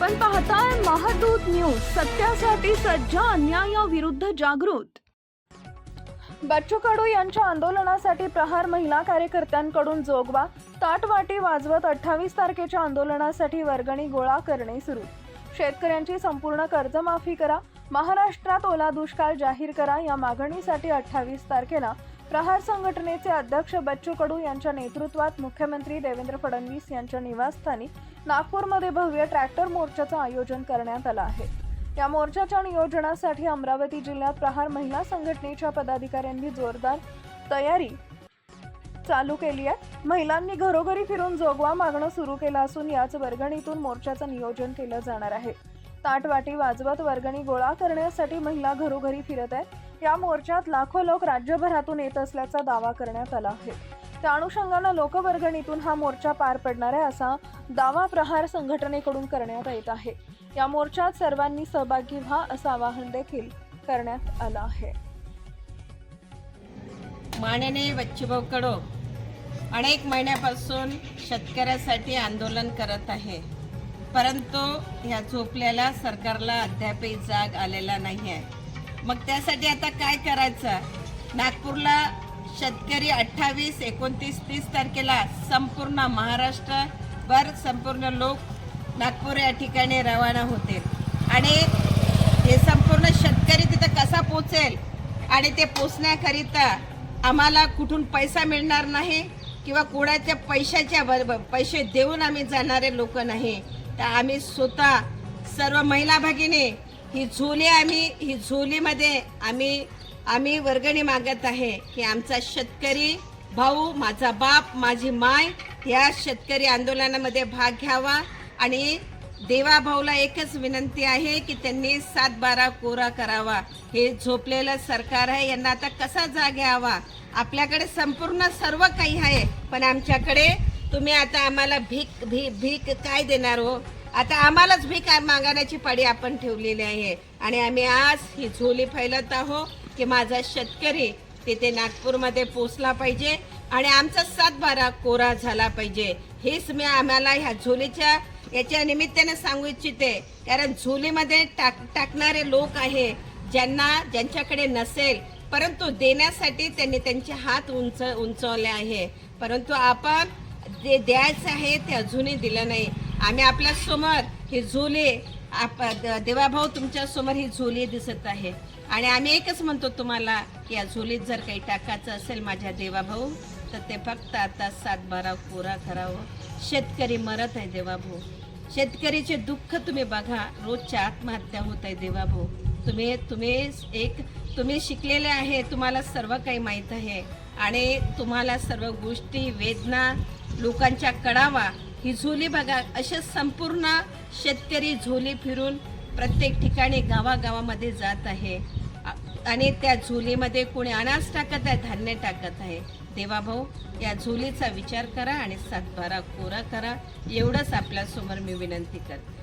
आपण पाहताय महादूत न्यूज सत्यासाठी सज्ज अन्यायाविरुद्ध जागृत. बच्चू कडू यांच्या आंदोलनासाठी प्रहार महिला कार्यकर्त्यांकडून जोगवा ताटवाटी वाजवत अठ्ठावीस तारखेच्या आंदोलनासाठी वर्गणी गोळा करणे सुरू. शेतकऱ्यांची संपूर्ण कर्जमाफी करा महाराष्ट्रात ओला दुष्काळ जाहीर करा या मागणीसाठी अठ्ठावीस तारखेला प्रहार संघटनेचे अध्यक्ष बच्चू कडू यांच्या नेतृत्वात मुख्यमंत्री देवेंद्र फडणवीस यांच्या निवासस्थानी नागपूरमध्ये भव्य ट्रॅक्टर मोर्चाचं आयोजन करण्यात आलं आहे. या मोर्चाच्या नियोजनासाठी अमरावती जिल्ह्यात प्रहार महिला संघटनेच्या पदाधिकाऱ्यांनी जोरदार तयारी चालू केली आहे. महिलांनी घरोघरी फिरून जोगवा मागणं सुरू केलं असून याच वर्गणीतून मोर्चाचं नियोजन केलं जाणार आहे. ताटवाटी वाजवत वर्गणी गोळा करण्यासाठी महिला घरोघरी फिरत आहेत. या मोर्चात लाखो लोक राज्यभरातून येत असल्याचा दावा करण्यात आला आहे. त्या अनुषंगानं लोकवर्गणीतून हा मोर्चा पार पडणार आहे असा दावा प्रहार संघटनेकडून करण्यात येत आहे. या मोर्चात सर्वांनी सहभागी व्हा असं आवाहन देखील करण्यात आलं आहे. माननीय बच्चूभाऊ कडो अनेक महिन्यापासून शेतकऱ्यासाठी आंदोलन करत आहे. परंतु ह्या झोपल्याला सरकारला अद्यापही जाग आलेला नाही आहे मग त्यासाठी आता काय करायचं? नागपूरला शेतकरी अठ्ठावीस एकोणतीस तीस तारखेला संपूर्ण महाराष्ट्रभर संपूर्ण लोक नागपूर या ठिकाणी रवाना होतील. आणि हे संपूर्ण शेतकरी तिथं कसा पोचेल? आणि ते पोचण्याकरिता आम्हाला कुठून पैसा मिळणार नाही किंवा कोणाच्या पैशाच्या बर पैसे देऊन आम्ही जाणारे लोक नाही. तर आम्ही स्वतः सर्व महिला भगिनी ही झोली आम्ही ही झोलीमध्ये आम्ही आम्ही वर्गणी मागत आहे की आमचा शेतकरी भाऊ माझा बाप माझी माय या शेतकरी आंदोलनामध्ये भाग घ्यावा. आणि देवाभाऊला एकच विनंती आहे की त्यांनी सात बारा कोरा करावा. हे झोपलेलं सरकार आहे यांना आता कसा जाग यावा? आपल्याकडे संपूर्ण सर्व काही आहे पण आमच्याकडे तुम्ही आता आम्हाला भीक भी भीक काय देणार हो? आता आम्हालाच भीक मागण्याची पाडी आपण ठेवलेली आहे. आणि आम्ही आज ही झोली फैलत आहो की माझा शेतकरी तिथे नागपूरमध्ये पोचला पाहिजे आणि आमचा सातबारा कोरा झाला पाहिजे. हेच मी आम्हाला ह्या झोलीच्या याच्या निमित्ताने सांगू इच्छिते. कारण झोलीमध्ये टाक टाकणारे लोक आहे. ज्यांना ज्यांच्याकडे नसेल परंतु देण्यासाठी त्यांनी त्यांचे हात उंच उंचवले आहे. परंतु आपण जे द्यायचं आहे ते अजूनही दिलं नाही. आम्ही आपल्यासमोर हे झोले आप देवाभाऊ तुमच्यासमोर हे ही दिसत आहे. आणि आम्ही एकच म्हणतो तुम्हाला की या झोलीत जर काही टाकायचं असेल माझ्या देवाभाऊ तर ते फक्त आता सात बारा कोरा करावं. शेतकरी मरत आहे देवाभाऊ. शेतकरीचे दुःख तुम्ही बघा रोजच्या आत्महत्या होत आहे देवाभाऊ. तुम्ही तुम्ही एक तुम्ही शिकलेले आहे तुम्हाला सर्व काही माहीत आहे. आणि तुम्हाला सर्व गोष्टी वेदना लोकांच्या कळावा ही झोली बघा असे संपूर्ण शेतकरी झोली फिरून प्रत्येक ठिकाणी गावागावामध्ये जात आहे. आणि त्या झोलीमध्ये कोणी अनाज टाकत आहे धान्य टाकत आहे. देवाभाऊ या झोलीचा विचार करा आणि सातबारा कोरा करा. एवढंच आपल्यासमोर मी विनंती करते.